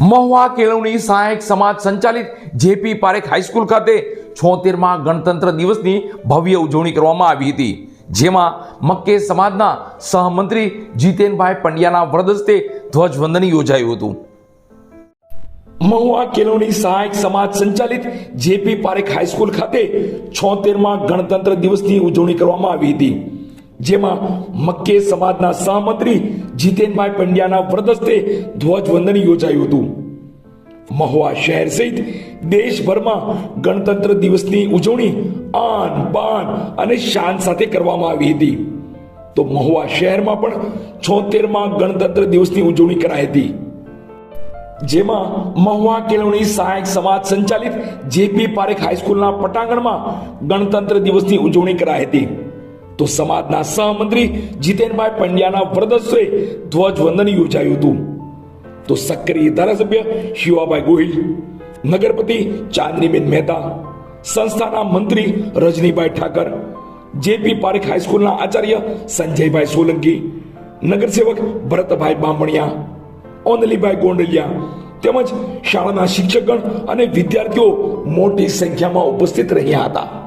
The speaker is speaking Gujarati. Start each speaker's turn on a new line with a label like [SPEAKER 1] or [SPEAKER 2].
[SPEAKER 1] મહુવા કેળવણી સહાયક સમાજ સંચાલિત જેપી પારેખ હાઈસ્કૂલ ખાતે છોતેરમાં ગણતંત્ર દિવસની ભવ્ય ઉજવણી કરવામાં આવી હતી, જેમાં મક્કે સમાજના સહમંત્રી જીતેનભાઈ પંડ્યાના વરદસ્તે ધ્વજવંદન યોજાયું હતું. મહુવા કેળવણી સહાયક સમાજ સંચાલિત જેપી પારેખ હાઈસ્કૂલ ખાતે છોતેરમાં ગણતંત્ર દિવસની ઉજવણી કરવામાં આવી હતી. જેમાં મક્કે સમાજના સહમંત્રી જીતેનભાઈ પંડ્યાના વ્રતસ્તે ધ્વજવંદન યોજાયું હતું. મહુવા શહેર સહિત દેશભરમાં ગણતંત્ર દિવસની ઉજવણી આન બાન અને શાન સાથે કરવામાં આવી હતી. તો મહુવા શહેરમાં પણ છોતેરમાં ગણતંત્ર દિવસની ઉજવણી કરાઈ હતી. જેમાં મહુવા કેળવણી સહાયક સમાજ સંચાલિત જેપી પારેખ હાઈસ્કૂલના પટાંગણમાં ગણતંત્ર દિવસની ઉજવણી કરાઈ હતી. તો સમાજના સહમંત્રી જીતેનભાઈ પંડ્યાના વરદસ્વે ધ્વજવંદન યોજાયું હતું. તો સક્રિય ધારાસભ્ય શિવાભાઈ ગોહિલ, નગરપતિ ચાંદનીબેન મહેતા, સંસ્થાના મંત્રી રજનીભાઈ ઠાકર, જેપી પારેખ હાઈસ્કૂલના આચાર્ય સંજયભાઈ સોલંકી, નગરસેવક ભરતભાઈ બામણિયા ઓનલીભાઈ ગોંડલિયા તેમજ શાળાના શિક્ષકગણ અને વિદ્યાર્થીઓ મોટી સંખ્યામાં ઉપસ્થિત રહ્યા હતા.